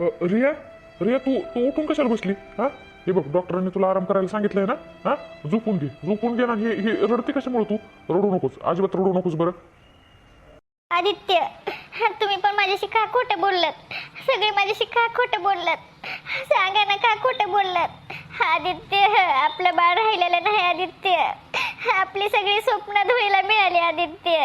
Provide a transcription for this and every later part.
रिया रिया तू तू उठून कशाला बसली? हा? हे बघ डॉक्टरांनी तुला आराम करायला सांगितलंय ना? हा? झोपून घे झोपून घे ना. हे हे रडते कशामुळे तू? रडू नकोस अजिबात रडू नकोस बरं. आदित्य तुम्ही पण माझ्याशी का खोटं बोललात? सगळे माझ्याशी का खोटं बोललात? सांगा ना का खोटं बोललात? आदित्य आपलं बाळ राहिलेलं नाही आदित्य. आपली सगळी स्वप्न धुळीला मिळाली आदित्य.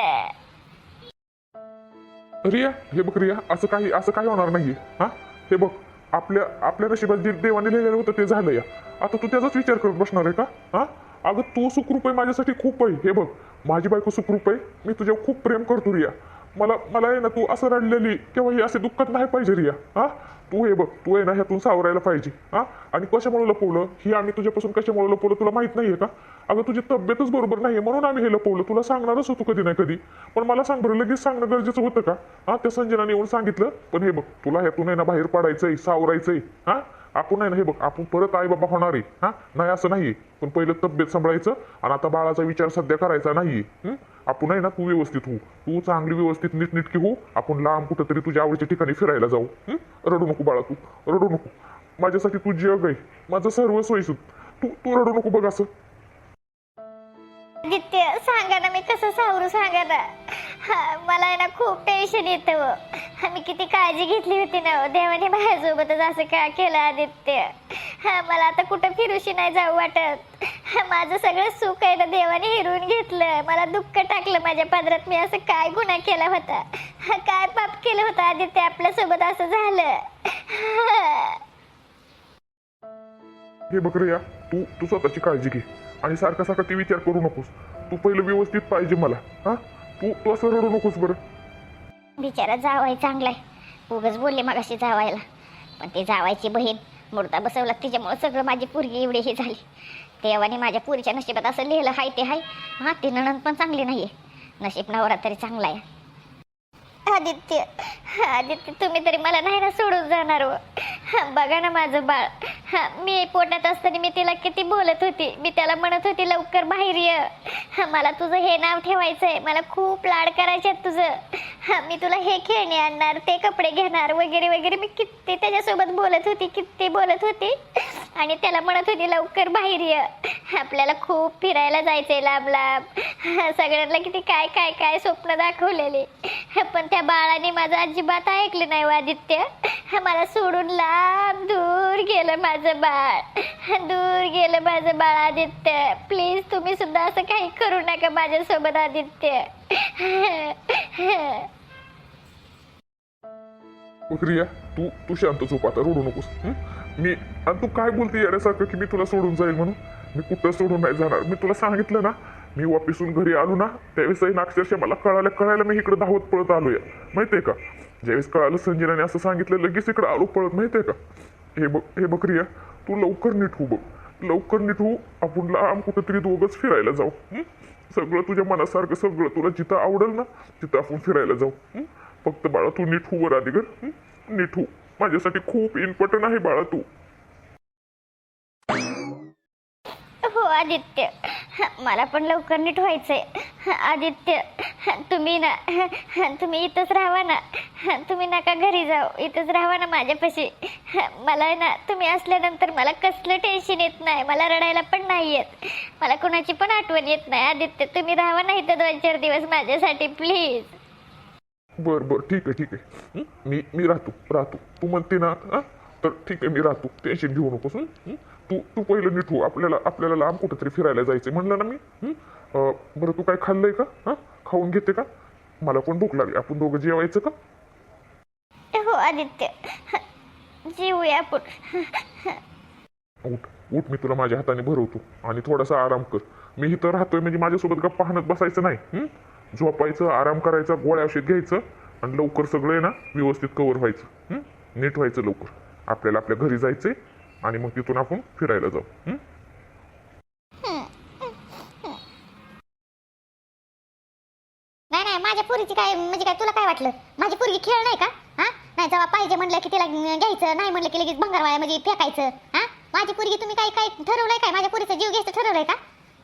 रिया हे बघ रिया असं काही असं काही होणार नाहीये हा? हे बघ आपल्या आपल्या नशिबात जे देवाने लिहिलेलं होतं ते झालं या. आता तू त्याचाच विचार करत बसणार आहे का? हां? अगं तू सुखरूप आहे माझ्यासाठी खूप आहे. हे बघ माझी बायको सुखरूप आहे मी तुझ्यावर खूप प्रेम करतो रिया. मला मला आहे ना तू असं रडलेली किंवा हे असे दुःखात नाही पाहिजे रिया. हां? तू हे बघ तू आहे ना ह्यातून सावरायला पाहिजे. हां? आणि कशामुळे लपवलं? हे आम्ही तुझ्यापासून कशामुळे लपवलं तुला माहीत नाही आहे का? अगं तुझी तब्येतच बरोबर नाहीये म्हणून आम्ही हे लपवलं तुला सांगणारच होतो कधी ना कधी. पण मला सांग बरं लगेच सांगणं गरजेचं होतं का? हा त्या संजनाने येऊन सांगितलं पण हे बघ तुला ह्यातून आहे ना बाहेर पडायचंय सावरायचंय हा? आपण आहे ना हे बघ आपण परत आई बाबा होणार आहे हा? नाही असं नाहीये. पण पहिलं तब्येत सांभाळायचं आणि आता बाळाचा विचार सध्या करायचा नाहीये आपण आहे ना तू व्यवस्थित हो. तू चांगली व्यवस्थित नीटनीटकी हो. आपण लांब कुठंतरी तुझ्या आवडीच्या ठिकाणी फिरायला जाऊ रडू नको बाळा तू रडू नको. माझ्यासाठी तू जग आहे माझं सर्व सोयीसूत तू तू रडू नको बघ असं. आदित्य सांगा ना मी कसं सावरू सांगा ना. हा, मला आहे ना खूप टेन्शन येतं हो. मी किती काळजी घेतली होती ना हो. देवाने माझ्यासोबतच असं का केलं आदित्य? हा मला आता कुठं फिरूशी नाही जाऊ वाटत. माझं सगळं सुख आहे ना देवाने हिरवून घेतलं. मला दुःख टाकलं माझ्या पदरात. मी असं काय गुन्हा केला होता? हा, काय पाप केलं होतं आदित्य? आपल्यासोबत असं झालं. हे बघ तू तू स्वतःची काळजी घे आणि सारखा सारखा ती विचार करू नकोस. तू पहिलं व्यवस्थित पाहिजे मला हा? तू तू असं रडू नकोस बरं. बिचारा जावाय चांगलाय. उगच बोलले मगाशी जावायला. पण ते जावायची बहीण मुर्दा बसवला तिच्यामुळं सगळं माझी पोरगी एवढी हे झाली. देवाने माझ्या पुरीच्या नशिबात असं लिहिलं हाय ते हाय. हा ते नणंद पण चांगली नाहीये. नशीब नवरा तरी चांगला आहे. आदित्य आदित्य तुम्ही तरी मला नाही ना सोडून जाणार हो. बघा ना माझं बाळ. हा मी पोटात असताना मी तिला किती बोलत होती. मी त्याला म्हणत होती लवकर बाहेर ये. हा, मला तुझं हे नाव ठेवायचंय. मला खूप लाड करायचे आहेत तुझं. हा मी तुला हे खेळणे आणणार ते कपडे घेणार वगैरे वगैरे. मी किती त्याच्यासोबत बोलत होती किती बोलत होती. आणि त्याला म्हणत होती लवकर बाहेर ये. आपल्याला खूप फिरायला जायचंय लांब लांब. हा, सगळ्यांना किती काय काय काय स्वप्न दाखवलेले. पण त्या बाळाने माझं अजिबात ऐकलं नाही हो आदित्य. मला सोडून लांब दूर गेलं माझं बाळ. दूर गेलं माझं बाळ आदित्य. प्लीज तुम्ही सुद्धा असं काही करू नका माझ्यासोबत आदित्य. रिया तू तू शांत झोप आता रडू नकोस. हं? मी आणि तू काय बोलते येण्यासारखं की मी तुला सोडून जाईल म्हणून? मी कुठं सोडून नाही जाणार? मी तुला सांगितलं ना मी वापिसून घरी आलो ना त्यावेळेस ना अक्षरशः मला कळायला कळायला मी इकडे धावत पळत आलोय. माहितीये का? ज्यावेळेस कळालं संजीराने असं सांगितलं लगेच इकडं आलो पळत माहितीये का? हे बघ हे बघ रिया तू लवकर नीट हो बघ लवकर नीट हो आपण लांब कुठंतरी दोघंच फिरायला जाऊ सगळं तुझ्या मनासारखं सगळं तुला जिथं आवडेल ना तिथं आपण फिरायला जाऊ फक्त बाळा तू नीट हो वर आधी नीट हो माझ्यासाठी खूप इम्पॉर्टंट आहे बाळा तू. हो आदित्य. मला पण लवकर नीट व्हायचंय. आदित्य तुम्ही ना तुम्ही इथंच राहा ना तुम्ही नका घरी जाऊ इथंच राहा ना माझ्यापाशी. मला ना तुम्ही असल्यानंतर मला कसलं टेन्शन येत नाही मला रडायला पण नाही येत. मला कोणाची पण आठवण येत नाही. आदित्य तुम्ही राहा ना इथं दोन चार दिवस माझ्यासाठी प्लीज बर बर ठीक आहे ठीक आहे. मी मी राहतो राहतो. तू म्हणते ना तर ठीक आहे मी राहतो. टेन्शन घेऊ नकोस तू तू पहिलं नीट हो. आपल्याला आपल्याला लांब कुठंतरी फिरायला जायचं म्हणलं ना मी. बरं तू काय खाल्लंय का? हा? खाऊन घेते का? मला पण भूक लागली. आपण दोघं जेवायचं का? हो आदित्य. जीवूया आपण. उठ उठ मी तुला माझ्या हाताने भरवतो. आणि थोडासा आराम कर. मी इथं राहतोय म्हणजे माझ्यासोबत गप्पा हाणत बसायचं नाही हं? झोपायचं आराम करायचा गोळ्या औषध घ्यायचं आणि लवकर सगळं आहे ना व्यवस्थित कवर व्हायचं हं? नीट व्हायचं लवकर. आपल्याला आपल्या घरी जायचंय आणि मग तिथून आपण फिरायला जाऊ हं? नाही नाही माझ्या पोरीची काय म्हणजे काय तुला काय वाटलं? माझी पोरगी खेळ नाही का? हा? नाही जेव्हा पाहिजे म्हणलं की तिला घ्यायचं नाही म्हणलं की लगेच भंगारवाळ्या म्हणजे फेकायचं हा? माझी पोरगी तुम्ही काय काय ठरवलंय काय? माझ्या पोरीचा जीव घ्यायचं ठरवलंय का?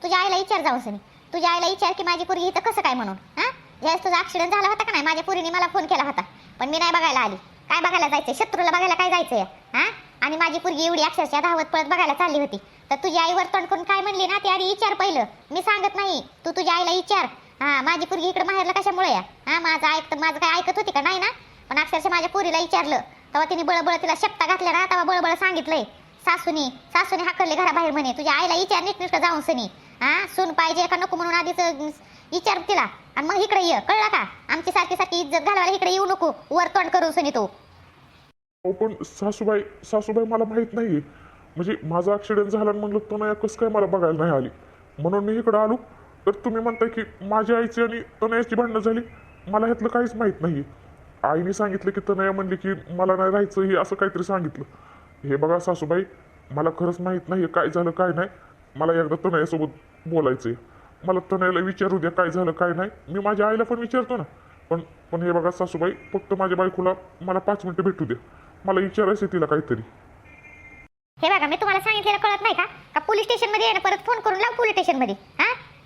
तुझ्या आईला विचार जाऊ मी तुझ्या आईला विचार की माझी पोरगी इथं कसं काय म्हणून हा? ज्यावेळेस तुझा ऍक्सिडेंट झाला होता का नाही माझ्या पोरीने मला फोन केला होता. पण मी नाही बघायला आली. काय बघायला जायचंय? शत्रूला बघायला काय जायचंय? हा? आणि माझी पोरगी एवढी अक्षरशः धावत पळत बघायला चालली होती. तर तुझी आई तोंड करून काय म्हणली ना ती आधी विचार पहिलं. मी सांगत नाही. तू तुझ्या आईला विचार. हा माझी पोरगी इकडे माहेरला कशामुळे या हा माझं ऐकत माझं काय ऐकत होती का? नाही ना? पण अक्षरशः माझ्या पोरीला विचारलं. तेव्हा तिने बळबळ तिला शब्द घातल्या ना तेव्हा बळबळ सांगितलंय. सासूनी सासूने हाकरले घराबाहेर म्हणे. तुझ्या आईला विचार नीट जाऊन सनी. हा सून पाहिजे का नको म्हणून आधीच विचार तिला. आणि मग इकडे ये कळलं का? आमची सारखी सारखी इज्जत घालवायला इकडे येऊ नको. वर तोंड करून सनी तू. पण सासूबाई सासूबाई मला माहीत नाहीये. म्हणजे माझा ऍक्सिडेंट झाला म्हणलं तो नाही कसं काय मला बघायला नाही आली? म्हणून मी इकडे आलो. तर तुम्ही म्हणताय की माझ्या आईची आणि तनयाची भांडणं झाली. मला ह्यातलं काहीच माहीत नाही आईने सांगितलं की तनया म्हणली की मला नाही राहायचं हे असं काहीतरी सांगितलं. हे बघा सासूबाई मला खरंच माहीत नाही काय झालं काय नाही. मला एकदा तनयासोबत बोलायचं आहे मला तनयाला विचारू द्या काय झालं काय नाही. मी माझ्या आईला पण विचारतो ना. पण पण हे बघा सासूबाई फक्त माझ्या बायकोला मला पाच मिनिटं भेटू द्या. मला विचारायचं तिला काहीतरी. हे बघा मी तुम्हाला सांगितलेलं कळत नाही का? का पोलीस स्टेशनमध्ये परत फोन करून लाव पोलीस स्टेशनमध्ये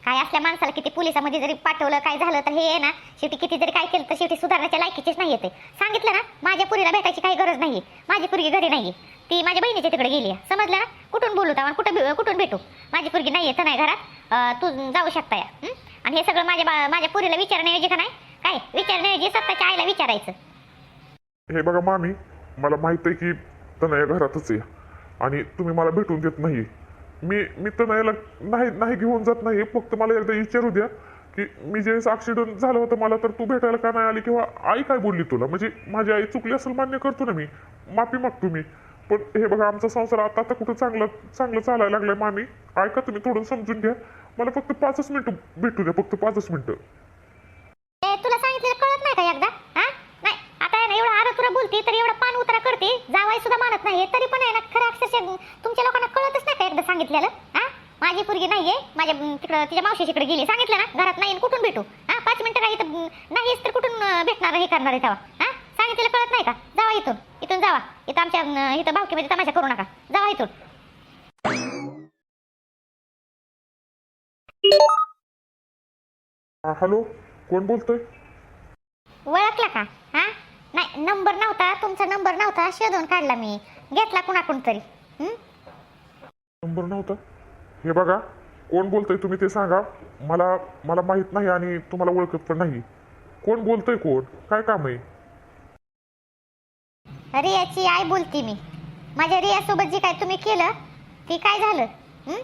काय असल्या माणसाला किती पोलिसामध्ये जरी पाठवलं काय झालं तर हे ना शेवटी किती जरी काय केलं तर शेवटी सुधारण्याच्या लायकीचेच नाही येते. सांगितलं ना माझ्या पुरीला भेटायची काही गरज नाही माझी पुरगी घरी नाही ती माझ्या बहिणीच्या तिकडे गेली आहे. समजलं ना? कुठून बोलू तेव्हा? कुठं कुठून भेटू? माझी पुरगी नाही येतं नाही घरात. तू जाऊ शकता या. आणि हे सगळं माझ्या बा- माझ्या पुरीला विचारण्याऐवजी का नाही? काय? विचारण्याऐवजी स्वतःच्या आईला विचारायचं. हे बघा मामी मला माहीत आहे की तनया घरातच आहे. आणि तुम्ही मला भेटून देत नाही मी मी तर नाही नाही घेऊन जात नाही. फक्त मला एकदा विचारू द्या की मी ज्यावेळेस ॲक्सिडेंट झालं होतं मला तर तू भेटायला का नाही आली किंवा आई काय बोलली तुला? म्हणजे माझी आई चुकली असेल मान्य करतो ना मी. माफी मागतो मी. पण हे बघा आमचा संसार आता आता कुठं चांगलं चांगलं चालायला लागलाय मामी. ऐका तुम्ही थोडं समजून घ्या. मला फक्त पाचच मिनिटं भेटू द्या फक्त पाचच मिनिटं ए, तुला सांगितलेलं कळत नाही का एकदा हा नाही आता आहे ना एवढं आरं तुला बोलते तर एवढं पान उतरा करते मानत नाही तरी पण आहे ना खरं अक्षरशः तुमच्या लोकांना कळतच नाही का एकदा सांगितलेलं? हा? माझी पोरगी नाहीये माझ्या अं, तिकडं तिच्या मावशीकडे गेली सांगितलं ना घरात नाही कुठून भेटू? हा पाच मिनिटं काही तर नाहीच तर कुठून भेटणार हे करणार आहे तेव्हा? हा? सांगितलेलं कळत नाही का? जावा इथून इथून जावा. इथं आमच्या इथं भावकीमध्ये तमाशा करू नका. जावा इथून. हा, हॅलो कोण बोलतोय? ओळखला का? नाही नंबर नव्हता तुमचा नंबर नव्हता शोधून काढला मी. घेतला कुणाकडून तरी. हं? नंबर नव्हता? हे बघा कोण बोलतोय तुम्ही ते सांगा. मला मला माहीत नाही आणि तुम्हाला ओळखत पण नाही. कोण बोलतोय कोण? काय काम आहे? रियाची आई बोलती मी. माझ्या रियासोबत जे काय तुम्ही केलं ते काय झालं? हं?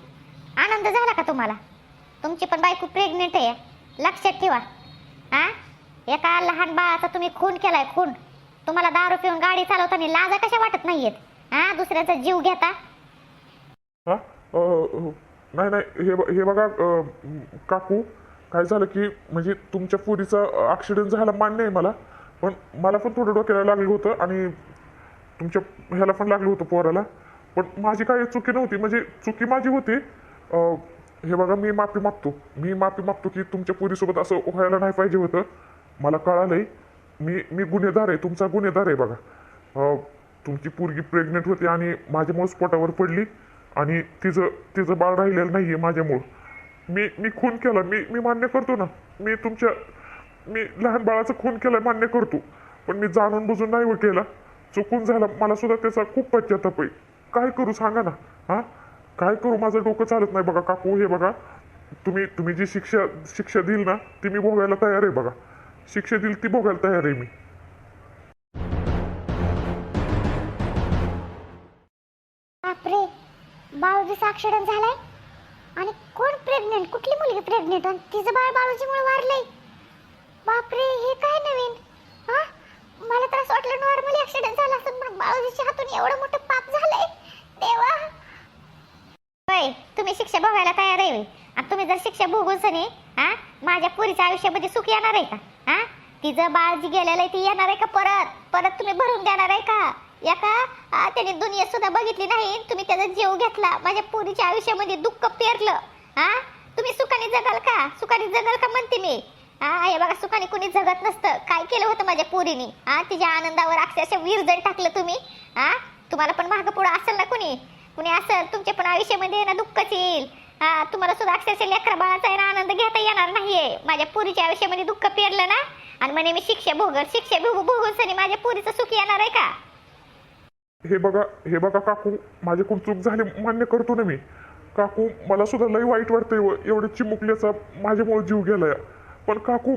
आनंद झाला का तुम्हाला? तुमची पण बायको प्रेग्नेंट आहे. लक्षात ठेवा. हा एका लहान बाळाचा तुम्ही खून केलाय खून. तुम्हाला दारू पिऊन गाडी चालवताना लाजा कशा वाटत नाहीयेत? हा दुसऱ्याचा जीव घेता. हा? अ, नाही नाही हे ब- हे बघा काकू काय झालं की म्हणजे तुमच्या पुरीचा ॲक्सिडेंट झाला मान्य आहे मला पण मला पण थोडं डोक्याला लागलं होतं आणि तुमच्या ह्याला पण लागलं होतं पोराला. पण माझी काही चुकी नव्हती म्हणजे चुकी माझी होती. हे बघा मी माफी मागतो. मी माफी मागतो की तुमच्या पुरीसोबत असं व्हायला नाही पाहिजे होतं. मला कळालंय. मी मी गुन्हेगार आहे तुमचा गुन्हेगार आहे बघा. तुमची पोरगी प्रेग्नेंट होती आणि माझ्यामुळे स्पॉटावर पडली आणि तिचं तिचं बाळ राहिलेलं नाही आहे माझ्यामुळं मी मी खून केला. मी मी मान्य करतो ना. मी तुमच्या मी लहान बाळाचा खून केला मान्य करतो. पण मी जाणून बुजून नाही हो केला. चुकून झाला. मला सुद्धा त्याचा खूप पश्चाताप आहे. काय करू सांगा ना. हां? काय करू? माझं डोकं चालत नाही बघा. काकू हे बघा. तुम्ही तुम्ही जी शिक्षा शिक्षा देईल ना ती मी भोगायला तयार आहे बघा. शिक्षा दिल ती भोगायला तयार आहे मी. बापरे बाळूजीचा ऍक्सिडेंट झालाय? आणि कोण प्रेग्नेंट कुठली मुलगी प्रेग्नेंट आणि तिचं बाळ बाळूजीमुळे वारलंय? बापरे हे काय नवीन? हा? मला तर असं वाटलं नॉर्मली ऍक्सिडेंट झाला असं पण बाळूजीच्या हातून एवढं मोठं पाप झालंय? देवा! होय तुम्ही शिक्षा भोगायला तयार आहे. आणि तुम्ही जर शिक्षा भोगून सनी हा माझ्या पुरीच्या आयुष्यामध्ये सुख येणार आहे का? तिचं बाळ जी गेलेलं आहे ती येणार आहे का परत? परत तुम्ही भरून देणार आहे का? या का? त्याने दुनिया सुद्धा बघितली नाही तुम्ही त्याचा जीव घेतला. माझ्या पोरीच्या आयुष्यामध्ये दुःख पेरलं. हा तुम्ही सुखाने जगाल का? सुखाने जगाल का म्हणते मी? हा हे बघा सुखाने कुणी जगत नसतं. काय केलं होतं माझ्या पोरीने? हा तिच्या आनंदावर अक्षरशः विरजण टाकलं तुम्ही? हा तुम्हाला पण मागं पुढं असेल ना कुणी? कुणी असेल? तुमच्या पण आयुष्यामध्ये ना दुःखच येईल. हा तुम्हाला सुद्धा अक्षरशः लेकरा बाळाचा आनंद घेता येणार नाहीये. माझ्या पोरीच्या आयुष्यामध्ये दुःख पेरलं ना? आणि म्हणे मी शिक्षा भोगल शिक्षा भोगू भोगून सनी माझ्या पोरीचं सुख येणार आहे का? हे बघा हे बघा काकू माझ्याकडून चूक झाली मान्य करतो ना मी. काकू मला सुद्धा लई वाईट वाटतंय व एवढं चिमुकल्याचा माझ्यामुळे जीव गेलाय. पण काकू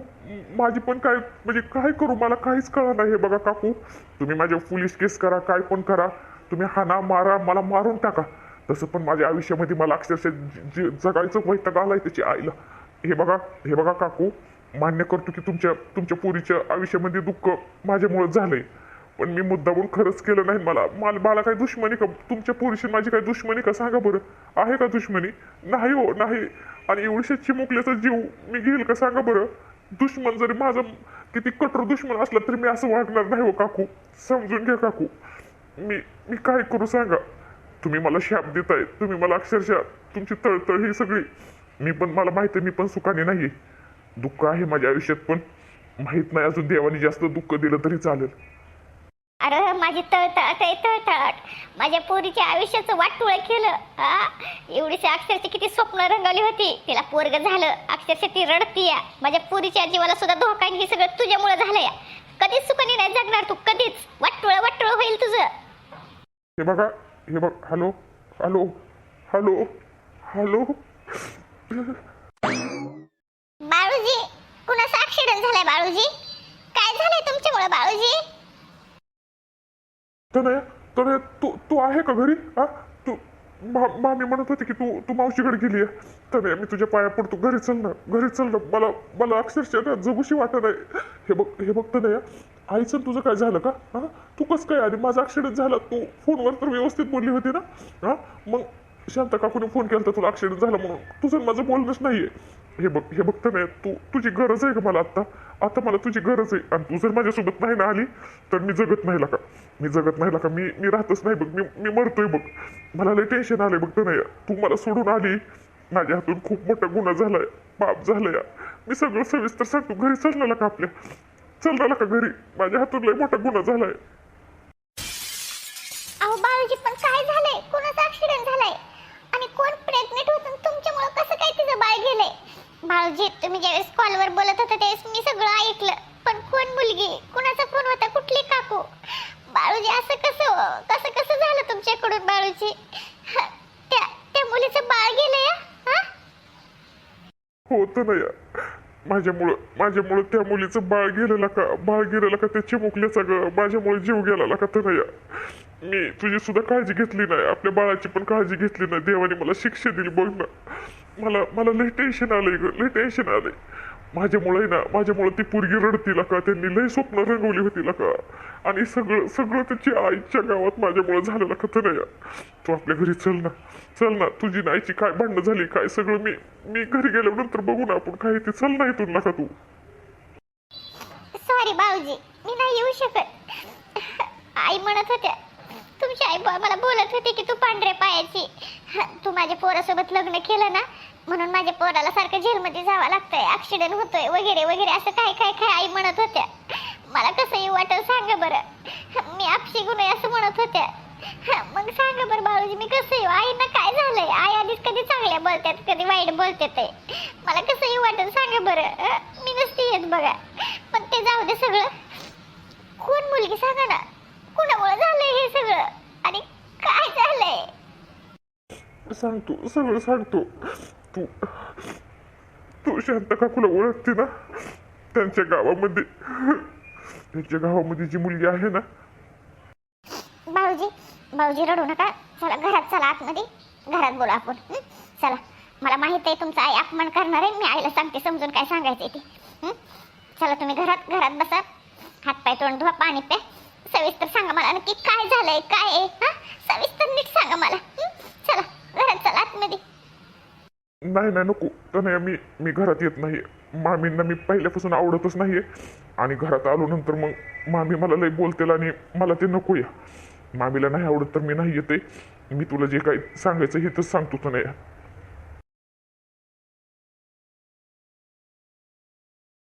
माझी पण काय म्हणजे काय करू मला काहीच कळलं नाही. हे बघा काकू तुम्ही माझ्या पोलीस केस करा काय पण करा. तुम्ही हाना मारा मला मारून टाका. तसं पण माझ्या आयुष्यामध्ये मला अक्षरशः जे- जगायचं वैताग आलाय त्याची आईला. हे बघा हे बघा काकू. मान्य करतो की तुमच्या तुमच्या पोरीच्या आयुष्यामध्ये दुःख माझ्यामुळे झालंय. पण मी मुद्दामून खरंच केलं नाही. मला मला मला काही दुश्मनी का? तुमच्या पोरीशी माझी काही दुश्मनी का? सांगा बरं. आहे का दुश्मनी? नाही हो नाही. आणि एवढ्याशा चिमुकल्याचा जीव मी घेईल का? सांगा बरं. दुश्मन जरी माझा किती कठोर दुश्मन असला तरी मी असं वागणार नाही हो काकू. समजून घ्या काकू. मी मी काय करू सांगा? तुम्ही मला शाप देताय. तुम्ही मला अक्षरशः तुमची तळतळ ही सगळी. मी पण मला माहिती आहे मी पण सुखाने नाहीये. दुःख आहे माझ्या आयुष्यात पण माहीत नाही अजून देवाने जास्त दुःख दिलं तरी चालेल. अरे माझी तळतळट आहे तळतळट माझ्या पोरीच्या आयुष्याचं वाटोळं केलं. हा अक्षरशः किती स्वप्न रंगवली होती. तिला पोरग झालं अक्षरशः ती रडतीय. माझ्या पोरीच्या जीवाला सुद्धा धोका. हे सगळं तुझ्यामुळे झालंय. कधीच सुखाने नाही जगणार तू कधीच. वाटोळं वाटोळं होईल तुझं. हे बघा हे बघ हॅलो हॅलो हॅलो हॅलो. कुणाचा ऍक्सिडेंट झालाय बाळूजी. काय झालंय तुमच्यामुळे बाळूजी? तनया तनया तू तू आहे का घरी? हा? तू मा मामी म्हणत होती की तू तू मावशीकडे गेली आहे तनया मी तुझ्या पाया पडतो. घरी चल ना घरी चल ना. मला मला अक्षरशः ना जगूशी वाटत आहे हे बघ हे बघ तनया आईचं तुझं काय झालं का? हा? तू कसं काय आली? माझा ॲक्सिडेंट झाला. तू फोनवर तर व्यवस्थित बोलली होती ना? हा? मग शांता काकूने फोन केला होता तुला ॲक्सिडेंट झाला म्हणून. तुझं आणि माझं बोलणंच नाहीये. हे बघ हे बघ तनया तू तुझी गरज आहे का मला आत्ता? आता मला तुझी गरज आहे. आणि तू जर माझ्यासोबत नाही ना आली तर मी जगत नाही का मी जगत नाही का मी मी राहतच नाही बघ. मी मी मरतोय बघ. मला लय टेन्शन आलंय बघ तर नाही तू मला सोडून आली. माझ्या हातून खूप मोठा गुन्हा झालाय. पाप झालाय. मी सगळं सविस्तर सांगतो. घरी चल का आपल्या. चल ना का घरी. माझ्या हातून लय मोठा गुन्हा झालाय. अहो बाळूजी पण काय झालंय? कोणाचा ऍक्सिडेंट झालाय? आणि कोण प्रेग्नेंट होतं? तुमच्यामुळे कसं काय तिचं बाळ गेलंय? बाळूजी तुम्ही ज्यावेळेस कॉलवर बोलत होता त्यावेळेस मी सगळं ऐकलं. पण कोण मुलगी? कुणाचा फोन होता? कुठली काकू? बाळूजी असं कसं कसं कसं झालं तुमच्याकडून बाळूजी त्या त्या मुलीचं बाळ गेलंय हा? हो तर नाही माझ्यामुळं माझ्यामुळं त्या मुलीचं बाळ गेलेला का बाळ गेलेला का ते चिमुकल्याचा सगळं. माझ्यामुळे जीव गेला का तर नाही मी तुझी सुद्धा काळजी घेतली नाही. आपल्या बाळाची पण काळजी घेतली नाही. देवाने मला शिक्षा दिली बघ ना. मला मला लय टेन्शन आलंय ग लय टेन्शन आलंय. माझ्यामुळे ना माझ्यामुळे ती पोरगी रडतीला का त्यांनी लय स्वप्न रंगवली होती का आणि सगळं सगळं त्याची आईच्या गावात माझ्यामुळे झालेलं का तर नाही तू आपल्या घरी चल ना चल ना तुझी नाईची काय भांडणं झाली काय सगळं मी मी घरी गेल्यानंतर बघू ना आपण काय ते. चल ना इथून नका तू. सॉरी भाऊजी मी नाही येऊ शकत. आई म्हणत होत्या तुमची आई मला बोलत होती की तू पांढऱ्या पायाची. तू माझ्या पोरासोबत लग्न केलं ना म्हणून माझ्या पोराला सारखं जेलमध्ये जावं लागतंय ऍक्सिडेंट होतोय वगैरे वगैरे असं काय काय काय आई म्हणत होत्या. मला कसं येऊ वाटेल सांगा बरं. मी आपशी गुन्हे असं म्हणत होत्या. मग सांगा बरं बाळूजी मी कसं येऊ आईनं काय झालंय? आई आधीच कधी चांगल्या बोलतात कधी वाईट बोलतात ते. मला कसं येऊ वाटेल सांगा बरं. मी नसते येत बघा. पण ते जाऊ दे सगळं. कोण मुलगी सांगा ना? कुणामुळे झालंय हे सगळं आणि काय झालंय सांगतो सगळं सांगतो. तू तू शांत काकूला ओळखते ना? त्यांच्या गावामध्ये त्यांच्या गावामध्ये जी मुलगी आहे ना? भाऊजी भाऊजी रडू नका. चला घरात चला आतमध्ये. घरात बोला आपण. चला. मला माहीत आहे तुमचा आई अपमान करणार. आहे मी आईला सांगते समजून काय सांगायचं ते. चला तुम्ही घरात घरात बसा. हातपाय तोंड धुवा पाणी प्या. सविस्तर सांगा मला नक्की काय झालंय काय आहे? सविस्तर नीट सांगा मला. आतमध्ये नाही नाही नको. तर नाही मी मी घरात येत नाही मामींना मी पहिल्यापासून आवडतच नाहीये. आणि घरात आलो नंतर मग मामी मला लई बोलतील आणि मला ते नको या. मामीला नाही आवडत तर मी नाही येते. मी तुला जे काही सांगायचं हे तर सांगतो तर नाही